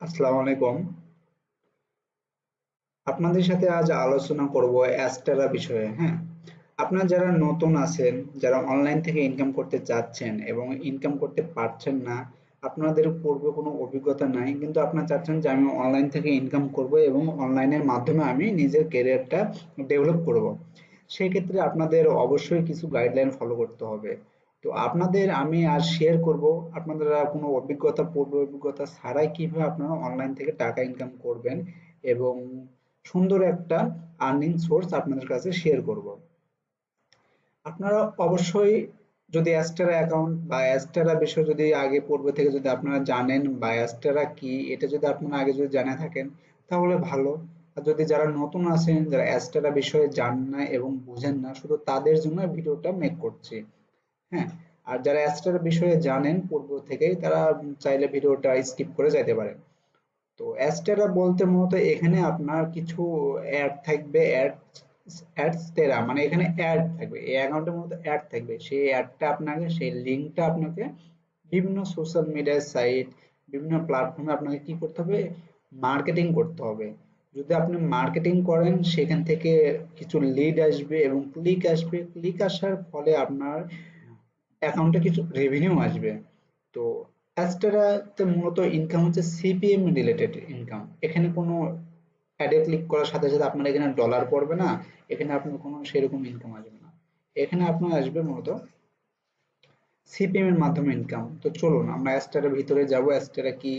আসসালামু আলাইকুম। আপনাদের সাথে আজ আলোচনা করব অ্যাস্টেরা বিষয়ে হ্যাঁ? আপনারা যারা নতুন আছেন, যারা অনলাইন থেকে ইনকাম করতে চাচ্ছেন এবং ইনকাম করতে পারছেন না, আপনাদের পূর্বে কোনো অভিজ্ঞতা নাই, কিন্তু আপনারা চাচ্ছেন যে আমি অনলাইন থেকে ইনকাম করব এবং অনলাইনের মাধ্যমে আমি নিজের ক্যারিয়ারটা ডেভেলপ করব। সেই ক্ষেত্রে আপনাদের অবশ্যই কিছু গাইডলাইন ফলো করতে হবে। তো আপনাদের আমি আর শেয়ার করব আপনারা কোনো অভিজ্ঞতা, পূর্ব অভিজ্ঞতা ছাড়াই কীভাবে আপনারা অনলাইন থেকে টাকা ইনকাম করবেন এবং সুন্দর একটা আর্নিং সোর্স আপনাদের কাছে শেয়ার করব। আপনারা অবশ্যই যদি অ্যাস্টেরা অ্যাকাউন্ট বা অ্যাস্টেরা বিষয় যদি আগে পূর্ব থেকে যদি আপনারা জানেন বা অ্যাস্টেরা কি, এটা যদি আপনারা আগে যদি জানা থাকেন, তাহলে ভালো। আর যদি যারা নতুন আছেন, যারা অ্যাস্টেরা বিষয়ে জানেন না এবং বুঝেন না, শুধু তাদের জন্য ভিডিওটা মেক করছি। হ্যাঁ আর যারা অ্যাস্ট্রার বিষয়ে জানেন, পূর্ব থেকেই তারা চাইলে ভিডিওটা স্কিপ করে যেতে পারেন। তো অ্যাস্টেরা বলতে মূলত এখানে আপনার কিছু অ্যাড থাকবে অ্যাড অ্যাডস্টেরা মানে এখানে অ্যাড থাকবে। এই অ্যাকাউন্টের মধ্যে অ্যাড থাকবে। সেই অ্যাডটা আপনাকে, সেই লিঙ্কটা আপনাকে বিভিন্ন সোশ্যাল মিডিয়া সাইট বিভিন্ন প্ল্যাটফর্মে আপনাকে কি করতে হবে? মার্কেটিং করতে হবে। যদি আপনি মার্কেটিং করেন, সেখান থেকে কিছু লিড আসবে এবং ক্লিক আসবে। ক্লিক আসার ফলে আপনার অ্যাকাউন্টে কিছু রেভিনিউ আসবে। তো অ্যাস্টেরাতে মূলত ইনকাম হচ্ছে সিপিএম রিলেটেড ইনকাম এখানে কোনো অ্যাডে ক্লিক করার সাথে সাথে আপনার এখানে ডলার পড়বে না, এখানে আপনার কোনো সেরকম ইনকাম আসবে না। এখানে আপনার আসবে মূলত সিপিএম এর মাধ্যমে ইনকাম তো চলুন, আমরা অ্যাস্টেরার ভিতরে যাব। অ্যাস্টেরা কি,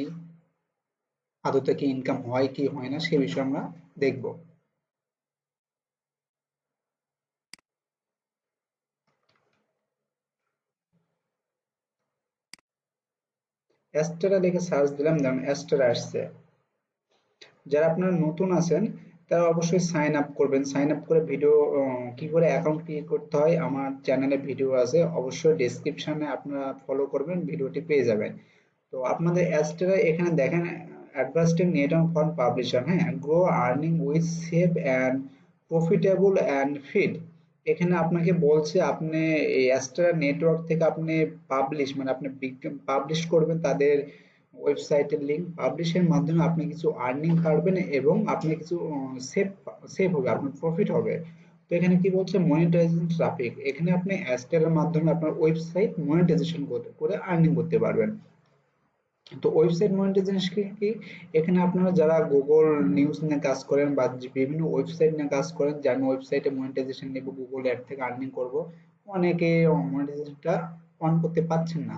আদতে কি ইনকাম হয়, কি হয় না, সে বিষয়ে আমরা দেখব। অ্যাস্টেরা লিখে সার্চ দিলাম দেখুন অ্যাস্টেরা আসছে। যারা আপনারা নতুন আছেন, তারা অবশ্যই সাইন আপ করবেন। সাইন আপ করে ভিডিও কি করে অ্যাকাউন্ট ক্রিয়েট করতে হয়, আমার চ্যানেলে ভিডিও আছে। অবশ্যই ডেসক্রিপশনে আপনারা ফলো করবেন ভিডিওটি পেয়ে যাবেন। তো আপনাদের অ্যাস্টেরা এখানে দেখেন, advanced net on fund publisher হ্যাঁ? Grow earning with safe and profitable and feed এখানে আপনাকে বলছে আপনি অ্যাস্ট্রা নেটওয়ার্ক থেকে আপনি পাবলিশ মানে আপনি পাবলিশ করবেন তাদের ওয়েবসাইটের লিঙ্ক পাবলিশের মাধ্যমে আপনি কিছু আর্নিং পারবেন এবং আপনি কিছু সেভ সেভ হবে, আপনার প্রফিট হবে। তো এখানে কি বলছে? মনিটাইজেশন ট্রাফিক এখানে আপনি অ্যাস্টের মাধ্যমে আপনার ওয়েবসাইট মনিটাইজেশন করে আর্নিং করতে পারবেন। তো ওয়েবসাইট মনিটাইজেশন কি এখানে আপনারা যারা গুগল নিউজ নিয়ে কাজ করেন বা বিভিন্ন ওয়েবসাইট নিয়ে কাজ করেন, যে আমি ওয়েবসাইটে মনিটাইজেশন নেব গুগল অ্যাড থেকে আর্নিং করব, অনেকে মনিটাইজেশনটা অন করতে পারছেন না।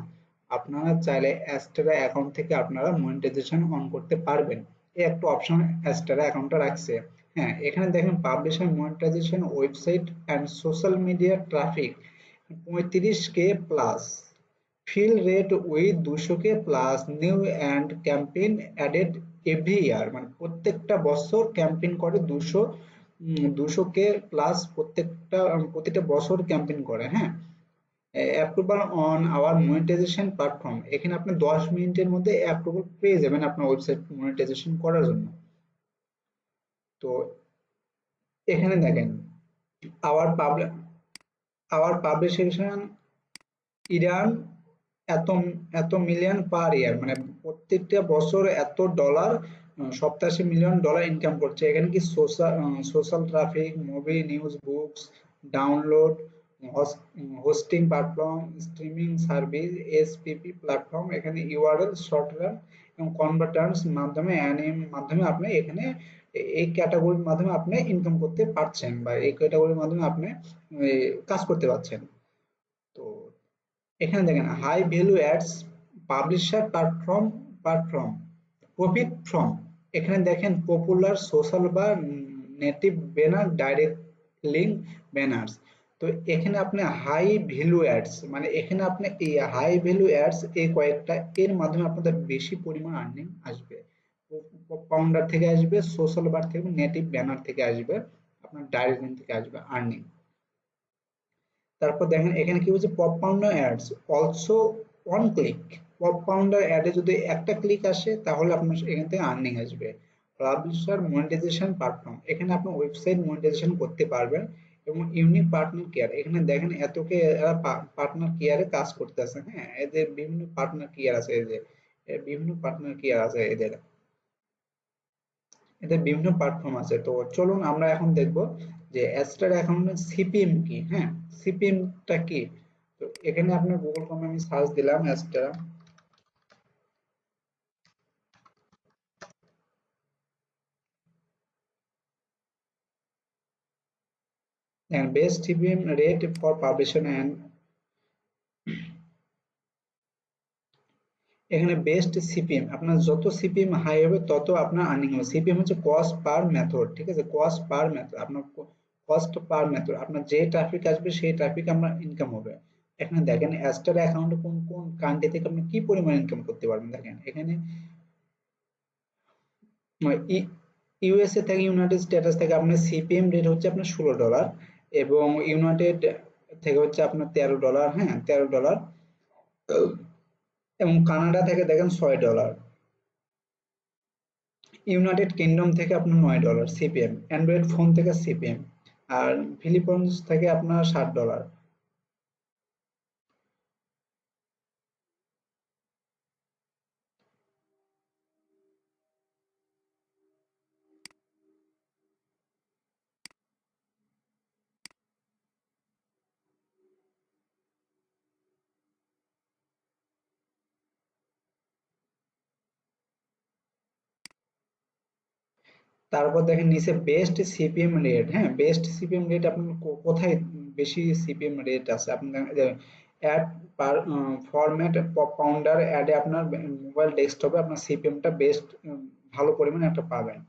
আপনারা চাইলে অ্যাস্টারা অ্যাকাউন্ট থেকে আপনারা মনিটাইজেশন অন করতে পারবেন। এই একটা অপশন অ্যাস্টারা অ্যাকাউন্টটা রাখছে। হ্যাঁ এখানে দেখেন publisher monetization website and social media traffic পঁয়ত্রিশ K plus fill rate with 200 K plus new and campaign added every year মানে প্রত্যেকটা বছর ক্যাম্পেইন করে 200 200 কে প্লাস প্রত্যেকটা, প্রতিটা বছর ক্যাম্পেইন করে হ্যাঁ? Approval on our monetization platform এখানে আপনি 10 মিনিটের মধ্যে অ্যাপ্রুভাল পেয়ে যাবেন আপনার ওয়েবসাইট মনিটাইজেশন করার জন্য। তো এখানে দেখেন our public our publication earn এত এত মিলিয়ন পার ইয়ার মানে প্রত্যেকটা বছর এত ডলার সপ্তাশি মিলিয়ন ডলার ইনকাম করছে। এখানে কি social social traffic movie news books download hosting platform streaming service SPP platform এখানে ইউআরএল সফটওয়্যার এবং কনভার্টার্স মাধ্যমে অ্যানিম মাধ্যমে আপনি এখানে এই ক্যাটাগরির মাধ্যমে আপনি ইনকাম করতে পারছেন বা এই ক্যাটাগরির মাধ্যমে আপনি কাজ করতে পারছেন। তো এখানে দেখেন high value ads publisher platform platform profit from এখানে দেখেন পপুলার সোশ্যাল বা native banner direct link banners তো এখানে আপনি হাই ভ্যালু অ্যাডস মানে এখানে আপনি এই হাই ভ্যালু অ্যাডস এই কয়েকটা, এর মাধ্যমে আপনাদের বেশি পরিমাণ আর্নিং আসবে। পাউন্ডার থেকে আসবে সোশ্যাল বার থেকে নেটিভ ব্যানার থেকে আসবে, আপনার ডাইরেক্ট লিঙ্ক থেকে আসবে আর্নিং তারপর দেখেন এখানে কি বলছে popunder ads also one click popunder অ্যাডে যদি একটা ক্লিক আসে, তাহলে আপনার এখান থেকে আর্নিং আসবে। পাবলিশার মনিটাইজেশন প্ল্যাটফর্ম এখানে আপনি ওয়েবসাইট মনিটাইজেশন করতে পারবেন এবং ইউনিক পার্টনার কেয়ার এখানে দেখেন এতকে এরা পার্টনার কেয়ারে কাজ করতেছে হ্যাঁ এদের বিভিন্ন পার্টনার কেয়ার আছে এদের বিভিন্ন পার্টনার কেয়ার আছে এদের। এদের বিভিন্ন প্ল্যাটফর্ম আছে, তো চলুন আমরা এখন দেখব যে অ্যাস্টার অ্যাকাউন্টের সিপিএম কি? হ্যাঁ সিপিএমটা কি? তো এখানে আপনার গুগল ক্রোমে আমি সার্চ দিলাম ester. and best CPM rate for publication and এখানে বেস্ট সিপিএম আপনার যত সিপিএম হাই হবে, তত আপনার আর্নিং হবে। সিপিএম হচ্ছে কস্ট পার মেথড ঠিক আছে? কস্ট পার মেথড আপনার কস্ট পার মেথড আপনার যে ট্রাফিক আসবে সেই ট্রাফিক আপনার ইনকাম হবে। এখানে দেখেন অ্যাস্টার অ্যাকাউন্টে কোন কোন কান্ট্রি থেকে আপনি কি পরিমাণ ইনকাম করতে পারবেন দেখেন, এখানে ইউএসএ থেকে ইউনাইটেড স্টেটাস থেকে আপনার সিপিএম রেট হচ্ছে আপনার ষোলো ডলার এবং ইউনাইটেড থেকে হচ্ছে আপনার তেরো ডলার হ্যাঁ তেরো ডলার এবং কানাডা থেকে দেখেন ছয় ডলার ইউনাইটেড কিংডম থেকে আপনার নয় ডলার সিপিএম অ্যান্ড্রয়েড ফোন থেকে সিপিএম আর ফিলিপন্স থাকে আপনার ষাট ডলার তারপর দেখেন নিচে বেস্ট সিপিএম রেট হ্যাঁ? বেস্ট সিপিএম রেট আপনার কোথায় বেশি সিপিএম রেট আছে? আপনার অ্যাড পার ফরম্যাট পাউন্ডার অ্যাডে আপনার মোবাইল ডেস্কটপে আপনার সিপিএমটা বেস্ট ভালো পরিমাণে একটা পাবেন।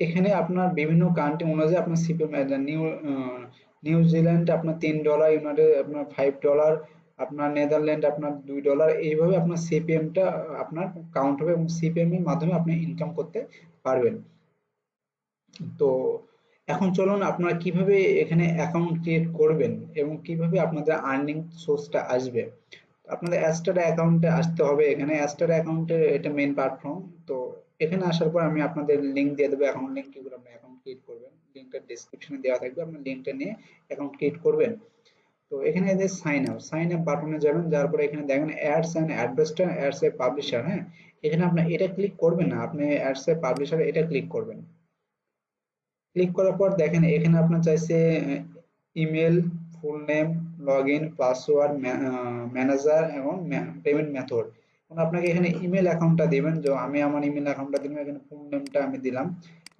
এখানে আপনার বিভিন্ন কান্ট্রি অনুযায়ী আপনার সিপিএম নিউ নিউজিল্যান্ড আপনার তিন ডলার ইউনাইটেড আপনার ফাইভ ডলার আপনার নেদারল্যান্ড আপনার দুই ডলার এইভাবে আপনার সিপিএমটা আপনার কাউন্ট হবে এবং সিপিএম এর মাধ্যমে আপনি ইনকাম করতে পারবেন। তো এখন চলুন আপনারা কীভাবে এখানে অ্যাকাউন্ট ক্রিয়েট করবেন এবং কীভাবে আপনাদের আর্নিং সোর্সটা আসবে। আপনাদের অ্যাস্টার অ্যাকাউন্টে আসতে হবে এখানে। অ্যাস্টার অ্যাকাউন্টে এটা মেইন প্ল্যাটফর্ম তো এখানে আসার পর আমি আপনাদের লিংক দিয়ে দেবো অ্যাকাউন্ট লিংক কীভাবে আপনি অ্যাকাউন্ট ক্রিয়েট করবেন। লিংকটা ডেসক্রিপশনে দেওয়া থাকবে। আপনি লিংকটা নিয়ে অ্যাকাউন্ট ক্রিয়েট করবেন। তো এখানে যে সাইন আপ সাইন আপ বাটনে যাবেন যার পরে এখানে দেখেন অ্যাডস এন্ড অ্যাডভার্টার অ্যাডস এ পাবলিশার হ্যাঁ? এখানে আপনি এটা ক্লিক করবেন না, আপনি অ্যাডস এ পাবলিশার এটা ক্লিক করবেন। ক্লিক করার পর দেখেন এখানে আপনার চাইছে email full name login password manager এবং পেমেন্ট মেথড আপনাকে এখানে ইমেল অ্যাকাউন্টটা দিবেন, যে আমি আমার ইমেল অ্যাকাউন্টটা দিলাম, এখানে ফুল নেমটা আমি দিলাম।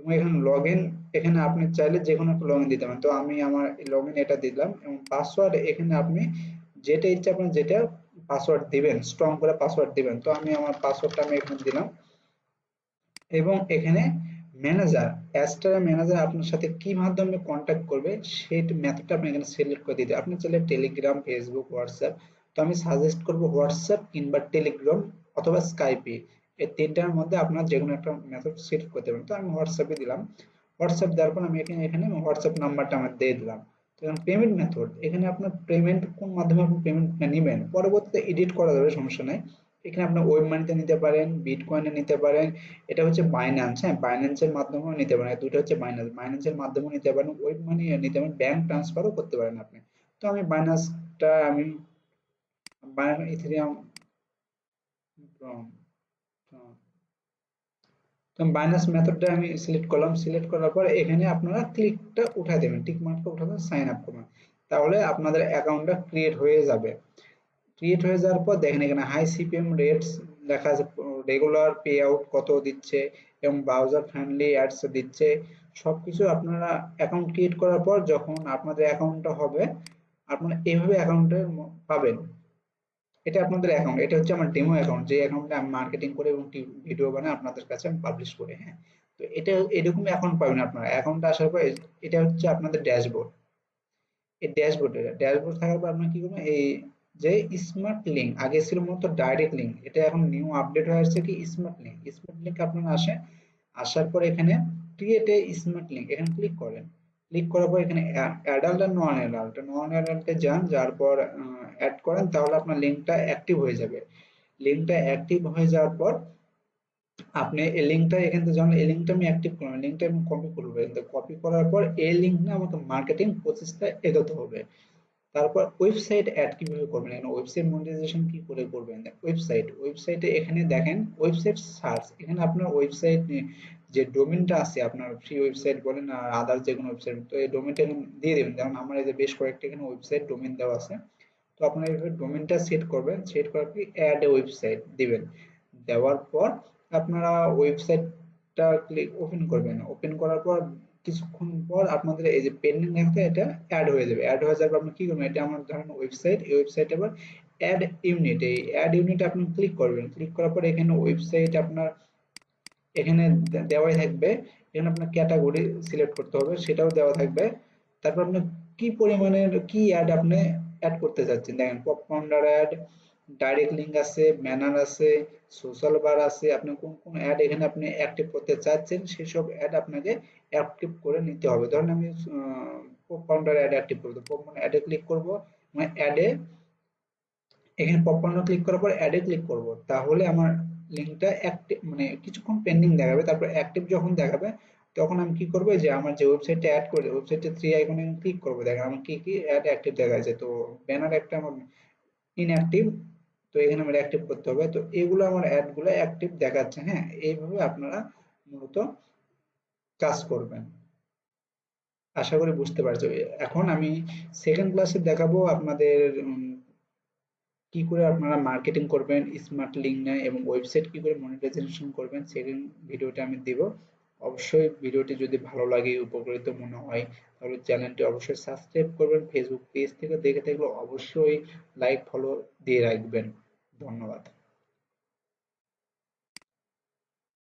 এবং এখানে লগ ইন এখানে আপনি চাইলে যে কোনো একটা লগ দিতে পারেন। তো আমি আমার লগ ইন এটা দিলাম এবং পাসওয়ার্ড এখানে আপনি যেটা ইচ্ছা আপনি যেটা পাসওয়ার্ড দিবেন স্ট্রং করে পাসওয়ার্ড দিবেন। তো আমি আমার পাসওয়ার্ডটা আমি এখানে দিলাম। এবং এখানে ম্যানেজার অ্যাস্টার ম্যানেজার আপনার সাথে কি মাধ্যমে কন্ট্যাক্ট করবে, সেই মেথডটা আপনি এখানে সিলেক্ট করে দিতে। আপনি চাইলে টেলিগ্রাম ফেসবুক হোয়াটসঅ্যাপ তো আমি সাজেস্ট করব হোয়াটসঅ্যাপ কিংবা টেলিগ্রাম অথবা স্কাইপে এই তিনটার মধ্যে আপনার যে কোনো একটা মেথড সিলেক্ট করতে পারেন। তো আমি হোয়াটসঅ্যাপে দিলাম। হোয়াটসঅ্যাপ দেওয়ার পর আমি এখানে এখানে হোয়াটসঅ্যাপ নাম্বারটা আমার দিয়ে দিলাম। তো এখন পেমেন্ট মেথড এখানে আপনার পেমেন্ট কোন মাধ্যমে আপনি পেমেন্টটা নেবেন, পরবর্তীতে এডিট করা যাবে, সমস্যা নাই। এখানে আপনার ওয়েব মানিতে নিতে পারেন বিটকয়েনে নিতে পারেন, এটা হচ্ছে বাইন্যান্স হ্যাঁ বাইন্যান্সের মাধ্যমেও নিতে পারেন। দুটো হচ্ছে বাইন্যান্স বাইন্যান্সের মাধ্যমেও নিতে পারেন ওয়েব মানি নিতে পারেন ব্যাংক ট্রান্সফারও করতে পারেন আপনি। তো আমি বাইন্যান্সটা আমি ইথেরিয়াম তো বাইনাস মেথডটা আমি সিলেক্ট করলাম। সিলেক্ট করার পর এখানে আপনারা ক্লিকটা উঠাই দেবেন। টিক মার্কটা উঠাতে সাইন আপ করবেন। তাহলে আপনাদের অ্যাকাউন্টটা ক্রিয়েট হয়ে যাবে। ক্রিয়েট হয়ে যাওয়ার পর দেখেন এখানে হাই সিপিএম রেটস লেখা আছে রেগুলার পে আউট কত দিচ্ছে এবং ব্রাউজার ফ্রেন্ডলি অ্যাডস দিচ্ছে। সবকিছু আপনারা অ্যাকাউন্ট ক্রিয়েট করার পর যখন আপনাদের অ্যাকাউন্টটা হবে, আপনারা এইভাবে অ্যাকাউন্টে পাবেন। এটা আপনাদের অ্যাকাউন্ট এটা হচ্ছে আমার ডেমো অ্যাকাউন্ট যে অ্যাকাউন্টে আমি মার্কেটিং করে এবং ভিডিও বানাই আপনাদের কাছে আমি পাবলিশ করে হ্যাঁ? তো এটা এরকম অ্যাকাউন্ট পাবেন আপনারা। অ্যাকাউন্টে আসার পর এটা হচ্ছে আপনাদের ড্যাশবোর্ড এই ড্যাশবোর্ড এটা ড্যাশবোর্ড থাকার পর আপনারা কি করবেন? এই যে স্মার্ট লিঙ্ক আগে ছিল মূলত ডাইরেক্ট লিঙ্ক এটা এখন নিউ আপডেট হয়ে আসছে কি? স্মার্ট লিঙ্ক স্মার্ট লিঙ্ক আপনারা আসে, আসার পর এখানে ক্রিয়েট এ স্মার্ট লিঙ্ক এখানে ক্লিক করেন। ক্লিক করার পর এখানে অ্যাডাল্ট আর নন অ্যাডাল্ট নন অ্যাডাল্টে যান, যার পর অ্যাড করেন, তাহলে আপনার লিঙ্কটা অ্যাক্টিভ হয়ে যাবে। লিঙ্কটা অ্যাক্টিভ হয়ে যাওয়ার পর আপনি এই লিঙ্কটা এখান থেকে যখন, এই লিঙ্কটা আমি অ্যাক্টিভ করলাম লিঙ্কটা আমি কপি করব। কপি করার পর এই লিঙ্কটা আমাকে মার্কেটিং প্রসেসটা এগোতে হবে। তারপর ওয়েবসাইট অ্যাড কীভাবে করবেন? এখানে ওয়েবসাইট মনিটাইজেশন কি করে করবেন? ওয়েবসাইট ওয়েবসাইটে এখানে দেখেন ওয়েবসাইট সার্চ এখানে আপনার ওয়েবসাইট যে ডোমেনটা আছে, আপনার ফ্রি ওয়েবসাইট বলেন আর আদার যে কোনো ওয়েবসাইট তো এই ডোমেনটা দিয়ে দেবেন। যেমন আমার এই যে বেশ কয়েকটা এখানে ওয়েবসাইট ডোমেন দেওয়া আছে, তো আপনারা এইভাবে ডোমেনটা সেট করবেন। সেট করার পর অ্যাড ওয়েবসাইট দিবেন। দেওয়ার পর আপনারা ওয়েবসাইটটা ক্লিক ওপেন করবেন। ওপেন করার পর কিছুক্ষণ পর আপনাদের এই যে পেন্ডিং দেখাতে এটা অ্যাড হয়ে যাবে। অ্যাড হয়ে যাবে আপনি কি করবেন? এটা আমার ধরেন ওয়েবসাইট এই ওয়েবসাইট আবার অ্যাড ইউনিট এই অ্যাড ইউনিট আপনি ক্লিক করবেন। ক্লিক করার পর এখানে ওয়েবসাইট আপনার, এখানে দেওয়াই থাকবে। এখানে আপনার ক্যাটাগরি সিলেক্ট করতে হবে, সেটাও দেওয়া থাকবে। তারপর আপনি কি পরিমাণের, কি অ্যাড আপনি অ্যাড করতে চাচ্ছেন? দেখেন pop counter ad direct link আছে ব্যানার আছে সোশ্যাল বার আছে, আপনি কোন কোন অ্যাড এখানে আপনি অ্যাক্টিভ করতে চাচ্ছেন, সেসব অ্যাড আপনাকে অ্যাক্টিভ করে নিতে হবে। ধরেন আমি পপ অ্যাড অ্যাক্টিভ করব পপ অ্যাডে ক্লিক করব মানে অ্যাডে এখানে পপ ক্লিক করার পর অ্যাডে ক্লিক করব। তাহলে আমার লিঙ্কটা অ্যাক্টিভ মানে কিছুক্ষণ পেন্ডিং দেখাবে, তারপর অ্যাক্টিভ যখন দেখাবে, তখন আমি কি করব, যে আমার যে ওয়েবসাইটটা অ্যাড করে ওয়েবসাইটে থ্রি আইকনে ক্লিক করব। দেখেন আমার কি কি অ্যাড অ্যাক্টিভ দেখাচ্ছে তো ব্যানার একটা আমার ইনঅ্যাক্টিভ তো এখানে আমার অ্যাক্টিভ করতে হবে। তো এগুলো আমার অ্যাডগুলো অ্যাক্টিভ দেখাচ্ছে হ্যাঁ? এইভাবে আপনারা মূলত কাজ করবেন। আশা করি বুঝতে পারছ। এখন আমি সেকেন্ড ক্লাসে দেখাবো আপনাদের কি করে আপনারা মার্কেটিং করবেন স্মার্ট লিঙ্ক নেয় এবং ওয়েবসাইট কি করে মনিটাইজেশন করবেন সেকেন্ড ভিডিওটা আমি দিব। অবশ্যই ভিডিওটি যদি ভালো লাগে, উপকৃত মনে হয়, তাহলে চ্যানেলটি অবশ্যই সাবস্ক্রাইব করবেন। ফেসবুক পেজ থেকে দেখে থাকলে অবশ্যই লাইক ফলো দিয়ে রাখবেন। ধন্যবাদ।